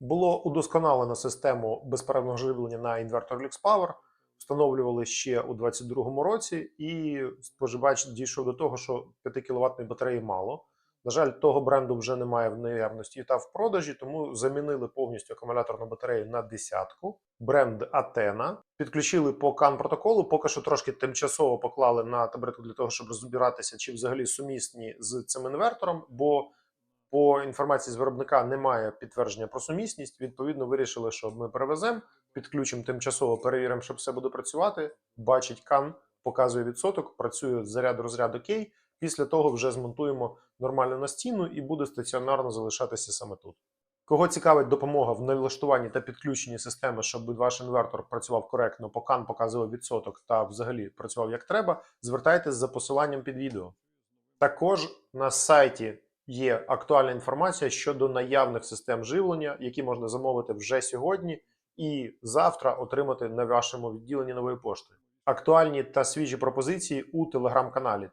Було удосконалено систему безперервного живлення на інвертор LuxPower. Встановлювали ще у 2022 році, і споживач дійшов до того, що 5 кВт батареї мало. На жаль, того бренду вже немає в наявності та в продажі, тому замінили повністю акумуляторну батарею на десятку. Бренд Атена підключили по CAN протоколу. Поки що трошки тимчасово поклали на таблетку для того, щоб розбиратися, чи взагалі сумісні з цим інвертором. Бо по інформації з виробника немає підтвердження про сумісність. Відповідно, вирішили, що ми перевеземо, підключимо тимчасово, перевіримо, щоб все буде працювати. Бачить CAN, показує відсоток, працює заряд розряд окей. Після того вже змонтуємо нормально на стіну і буде стаціонарно залишатися саме тут. Кого цікавить допомога в налаштуванні та підключенні системи, щоб ваш інвертор працював коректно, по CAN показував відсоток та взагалі працював як треба, звертайтесь за посиланням під відео. Також на сайті є актуальна інформація щодо наявних систем живлення, які можна замовити вже сьогодні і завтра отримати на вашому відділенні нової пошти. Актуальні та свіжі пропозиції у телеграм-каналі.